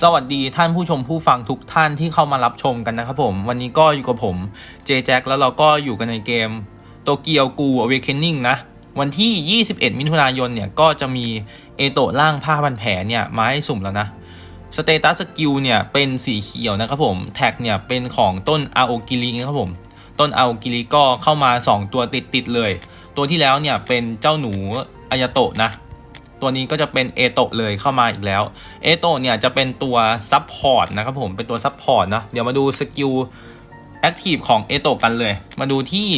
สวัสดีท่านผู้ชมผู้ฟังทุกท่านที่เข้ามารับชมกันนะครับผม วันนี้ก็อยู่กับผมเจแจ็คแล้วเราก็อยู่กันในเกมโตเกียวกู Awakening นะ วันที่ 21 มิถุนายนเนี่ย ก็จะมีเอโตะร่างผ้าพันแผลเนี่ยมาให้สุ่มแล้วนะสเตตัสสกิลเนี่ยเป็นสีเขียวนะครับผม แท็กเนี่ยเป็นของต้นอาโอกิรินะครับผม ต้นอาโอกิริก็เข้ามา 2 ตัวติดติดเลย ตัวที่แล้วเนี่ยเป็นเจ้าหนูอายาโตะนะ ตัวนี้ก็จะเป็นเอโตะเลยเข้ามาอีกแล้วเอโตะเนี่ยจะเป็นตัวซับพอร์ตนะครับผมเป็นตัวซับพอร์ตนะเดี๋ยวมาดูสกิลแอคทีฟของเอโตะกันเลย มาดูที่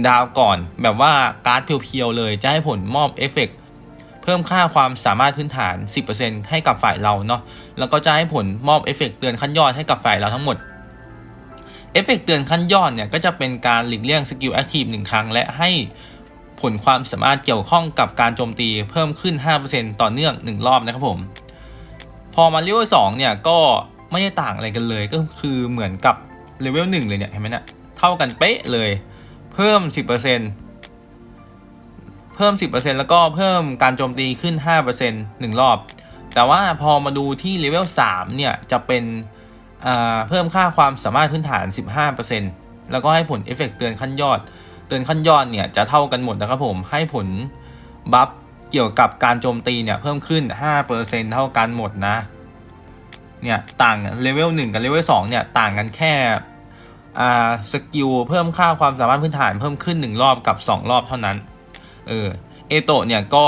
1 ดาวก่อน แบบว่าการ์ดเพียวๆเลยจะให้ผลมอบเอฟเฟกต์เพิ่มค่าความสามารถพื้นฐาน 10%ให้กับฝ่ายเราเนาะแล้วก็จะให้ผลมอบเอฟเฟกต์เตือนขั้นยอดให้กับฝ่ายเราทั้งหมดเอฟเฟกต์เตือนขั้นยอดเนี่ยก็จะเป็นการหลีกเลี่ยงสกิลแอคทีฟหนึ่งครั้งและให้ ผลความสามารถเกี่ยวข้องกับการโจมตีเพิ่มขึ้น 5%ต่อเนื่อง 1 รอบนะครับผม พอมาเลเวล2เนี่ยก็ไม่ได้ต่างอะไรกันเลยก็คือเหมือนกับเลเวล1เลยเนี่ยเห็นไหมเนี่ยเท่ากันเป๊ะเลย เพิ่ม 10%เพิ่ม 10%แล้วก็เพิ่มการโจมตีขึ้น 5% 1 รอบ แต่ว่าพอมาดูที่เลเวล3เนี่ยจะเป็นอ่าเพิ่มค่าความสามารถพื้นฐาน 15%แล้วก็ให้ผลเอฟเฟกต์เตือนขั้นยอด เตือนขั้นยอดเนี่ยจะเท่ากันหมดนะครับผมให้ผลบัฟเกี่ยวกับการโจมตีเนี่ยเพิ่มขึ้น 5%เท่ากันหมดนะเนี่ยต่างเลเวล1กับเลเวล2เนี่ยต่างกันแค่อ่าสกิลเพิ่มค่าความสามารถพื้นฐานเพิ่มขึ้น 1 รอบกับ 2 รอบเท่านั้นเออเอโตะเนี่ยก็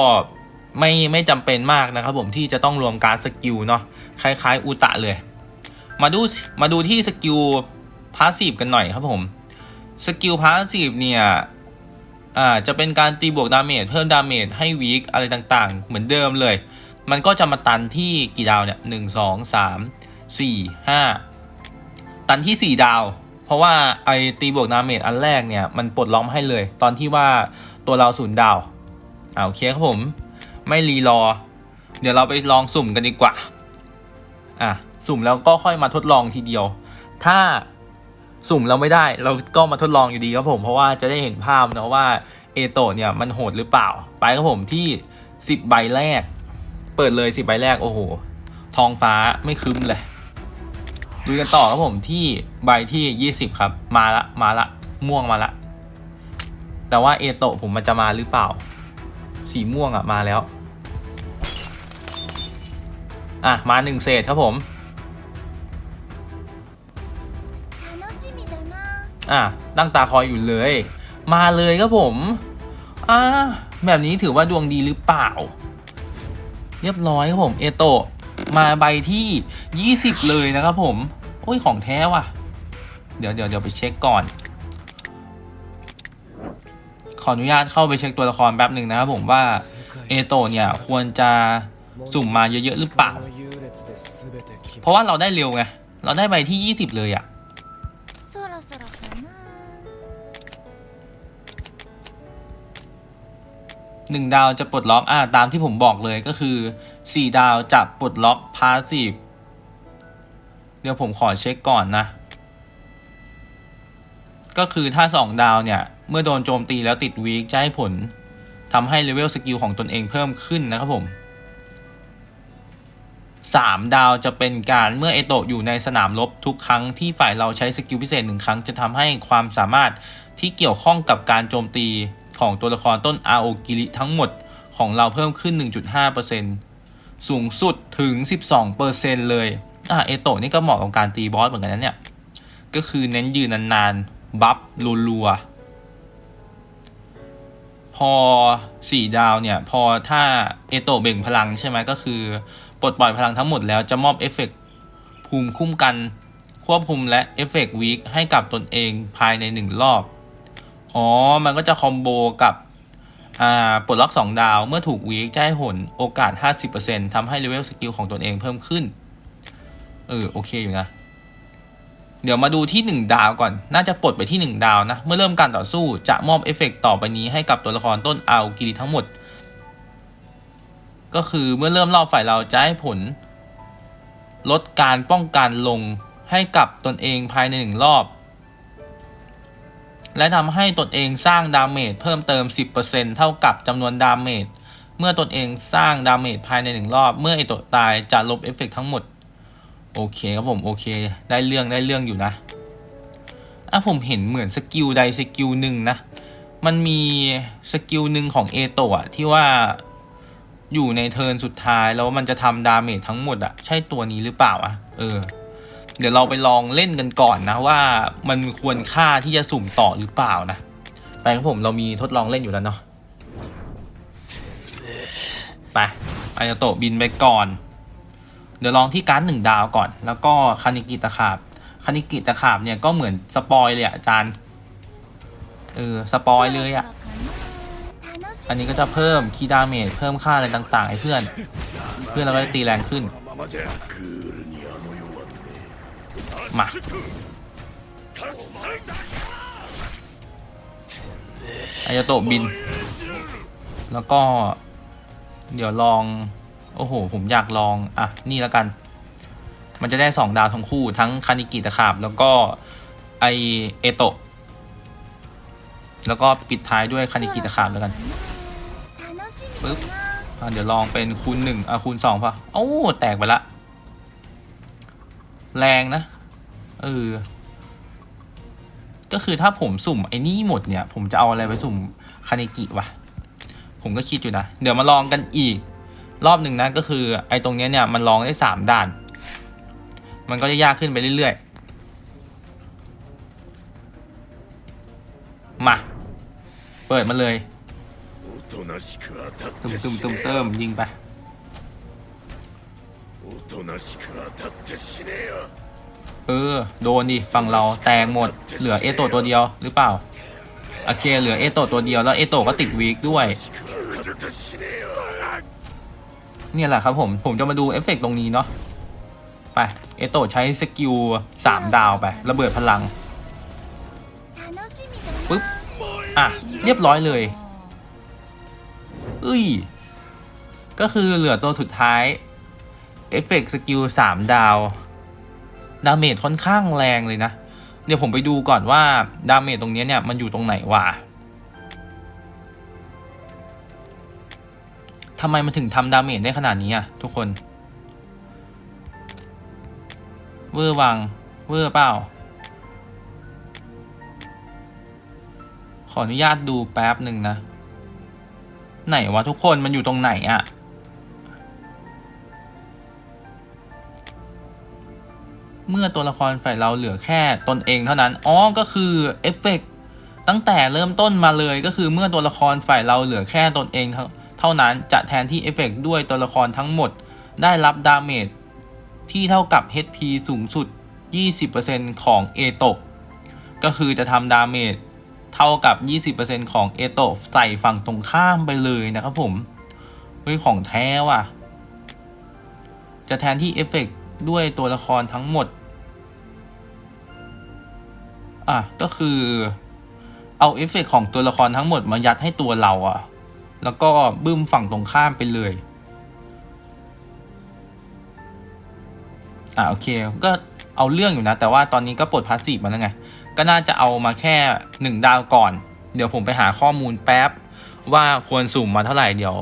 ไม่ไม่จำเป็นมากนะครับผมที่จะต้องรวมการสกิลเนาะคล้ายๆอุตะเลย มาดูมาดูที่สกิลพาสซีฟกันหน่อยครับผม สกิลพาสซีฟเนี่ยอ่าจะเป็นการตีบวกดาเมจเพิ่มดาเมจให้วีคอะไรต่างๆ เหมือนเดิมเลย มันก็จะมาตันที่กี่ดาวเนี่ยหนึ่งสองสามสี่ห้าตันที่สี่ดาว เพราะว่าไอตีบวกดาเมจอันแรกเนี่ย มันปลดล็อกมให้เลย ตอนที่ว่าตัวเราศูนย์ดาวอ่าโอเคครับผม ไม่รีรอ เดี๋ยวเราไปลองสุ่มกันดีกว่า อะ สุ่มแล้วก็ค่อยมาทดลองทีเดียว ถ้า สุ่มเราไม่ได้ เราก็มาทดลองอยู่ดีครับผม เพราะว่าจะได้เห็นภาพนะว่าเอโตเนี่ยมันโหดหรือเปล่า ไปครับผมที่ 10 ใบแรก เปิดเลย 10 ใบแรก โอ้โห ทองฟ้าไม่คืมเลยลุยกันต่อครับผมที่ใบที่ 20 ครับ มาละ มาละ ม่วงมาละ แต่ว่าเอโตผมมันจะมาหรือเปล่า สีม่วงอะมาแล้ว อะ มาหนึ่งเศษครับผม อะตั้งตาคอยอยู่เลย มาเลยครับผม อ่า แบบนี้ถือว่าดวงดีหรือเปล่า เรียบร้อยครับผม เอโตะมาใบที่ 20 เลยนะครับผม โอ้ยของแท้ว่ะ เดี๋ยวเดี๋ยวเดี๋ยวไปเช็คก่อน ขออนุญาตเข้าไปเช็คตัวละครแป๊บหนึ่งนะครับผมว่าเอโตะเนี่ยควรจะสุ่มมาเยอะๆหรือเปล่า เพราะว่าเราได้เร็วไง เราได้ใบที่ 20 เลยอะそ อกหนึ่งดาวจะปลดล็อกอ่าตามที่ผมบอกเลยก็คือสี่ดาวจะปลดล็อกพาสซีเดี๋ยวผมขอเช็คก่อนนะ ก็คือถ้าสองดาวเนี่ย เมื่อโดนโจมตีแล้วติดวีคจะให้ผลทำให้เลเวลสกิลของตนเองเพิ่มขึ้นนะครับผม สามดาวจะเป็นการเมื่อเอโตะอยู่ในสนามรบทุกครั้งที่ฝ่ายเราใช้สกิลพิเศษหนึ่งครั้งจะทำให้ความสามารถที่เกี่ยวข้องกับการโจมตีของตัวละครต้นอาโอกิริทั้งหมดของเราเพิ่มขึ้น 1.5%สูงสุดถึง 12%เลย อะเอโตะนี่ก็เหมาะกับการตีบอสเหมือนกันนะเนี่ย ก็คือเน้นยืนนานๆ บัฟรัวๆ พอ 4 ดาวเนี่ย พอถ้าเอโตะเบ่งพลังใช่ไหมก็คือ ปลดปล่อยพลังทั้งหมดแล้วจะมอบเอฟเฟกต์ภูมิคุ้มกัน ควบคุมและเอฟเฟกต์วีคให้กับตนเองภายใน 1 รอบ อ๋อ มันก็จะคอมโบกับปลดล็อก 2 ดาวเมื่อถูกวีคจะให้ผลโอกาส 50%ทำให้เลเวลสกิลของตนเองเพิ่มขึ้น เออ โอเคอยู่นะ เดี๋ยวมาดูที่ 1 ดาวก่อน น่าจะปลดไปที่ 1 ดาวนะ เมื่อเริ่มการต่อสู้จะมอบเอฟเฟกต์ต่อไปนี้ให้กับตัวละครต้นอากิริทั้งหมด ก็คือเมื่อเริ่มรอบฝ่ายเราจะให้ผล ลดการป้องกันลงให้กับตนเองภายในหนึ่งรอบ และทำให้ตนเองสร้างดาเมจเพิ่มเติม 10%เท่ากับจำนวนดาเมจเมื่อตนเองสร้างดาเมจภายในหนึ่งรอบ เมื่อไอตัวตายจะลบเอฟเฟกต์ทั้งหมด โอเคครับผมโอเค ได้เรื่องได้เรื่องอยู่นะอะผมเห็นเหมือนสกิลใดสกิลหนึ่งนะ มันมีสกิลหนึ่งของเอโตะอะที่ว่า อยู่ในเทิร์นสุดท้ายแล้วมันจะทำดาเมจทั้งหมดอะใช่ตัวนี้หรือเปล่าอะเออ เดี๋ยวเราไปลองเล่นกันก่อนนะว่ามันควรค่าที่จะสุ่มต่อหรือเปล่านะไปครับผมเรามีทดลองเล่นอยู่แล้วเนาะไปอายโตะบินไปก่อน เดี๋ยวลองที่การ์ดหนึ่งดาวก่อน แล้วก็คานิกิตะขาบคานิกิตะขาบเนี่ยก็เหมือนสปอยเลยอะอาจารย์เออสปอยเลยอะ อันนี้ก็จะเพิ่มคีดาเมจเพิ่มค่าอะไรต่างๆให้เพื่อน เพื่อนเราก็จะตีแรงขึ้น มาอายาโตะบิน แล้วก็ เดี๋ยวลอง โอ้โห ผมอยากลอง อะ นี่แล้วกัน มันจะได้สองดาวทั้งคู่ทั้งคานิกิตะขาบ แล้วก็ไอเอโตะแล้วก็ปิดท้ายด้วยคานิกิตะขาบแล้วกัน ปึ๊บเดี๋ยวลองเป็นคูณหนึ่งอะคูณสองป่ะโอ้แตกไปละ แรงนะ เออ ก็คือถ้าผมสุ่มไอ้นี่หมดเนี่ย ผมจะเอาอะไรไปสุ่มคาเนกิวะ ผมก็คิดอยู่นะ เดี๋ยวมาลองกันอีก รอบหนึ่งนะก็คือ ไอ้ตรงเนี้ยเนี่ยมันลองได้สามด่าน มันก็จะยากขึ้นไปเรื่อยๆ มา เปิดมาเลย ตุ้มตุ้มตุ้มเติมยิงไปเออ โดนดิฝั่งเราแตงหมด เหลือเอโตตัวเดียวหรือเปล่า โอเค เหลือเอโตตัวเดียวแล้วเอโตก็ติดวีคด้วย เนี่ยแหละครับผม ผมจะมาดูเอฟเฟกตรงนี้เนาะ ไป เอโตใช้สกิลสามดาวไป ระเบิดพลัง ปึ๊บ อะ เรียบร้อยเลย เอ้ย ก็คือเหลือตัวสุดท้ายเอฟเฟกต์สกิลสามดาว ดาเมจค่อนข้างแรงเลยนะ เดี๋ยวผมไปดูก่อนว่า ดาเมจตรงนี้เนี่ย มันอยู่ตรงไหนวะทำไมมันถึงทำดาเมจได้ขนาดนี้อะ ทุกคน เวอร์วัง เวอร์เปล่า ขออนุญาตดูแป๊บหนึ่งนะ ไหนวะทุกคนมันอยู่ตรงไหนอะเมื่อตัวละครฝ่ายเราเหลือแค่ตนเองเท่านั้น อ๋อ ก็คือเอฟเฟกต์ตั้งแต่เริ่มต้นมาเลยก็คือเมื่อตัวละครฝ่ายเราเหลือแค่ตนเองเท่านั้นจะแทนที่เอฟเฟกต์ด้วยตัวละครทั้งหมด ได้รับดาเมจที่เท่ากับ HP สูงสุด 20%ของเอโตะก็คือจะทำดาเมจ เท่ากับ 20%ของเอโตะใส่ฝั่งตรงข้ามไปเลยนะครับผม เฮ้ย ของแท้ว่ะ จะแทนที่เอฟเฟกต์ด้วยตัวละครทั้งหมด อะ ก็คือ เอาเอฟเฟกต์ของตัวละครทั้งหมดมายัดให้ตัวเราอะแล้วก็บึ้มฝั่งตรงข้ามไปเลย อะ โอเค ก็เอาเรื่องอยู่นะ แต่ว่าตอนนี้ก็ปลดพาสซีฟมาแล้วไง ก็น่าจะเอามาแค่หนึ่งดาวก่อน เดี๋ยวผมไปหาข้อมูลแป๊บ ว่าควรสุ่มมาเท่าไหร่เดี๋ยว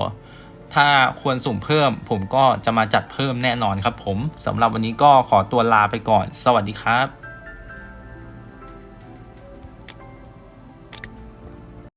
ถ้าควรสุ่มเพิ่ม ผมก็จะมาจัดเพิ่มแน่นอนครับผมสำหรับวันนี้ก็ขอตัวลาไปก่อน สวัสดีครับ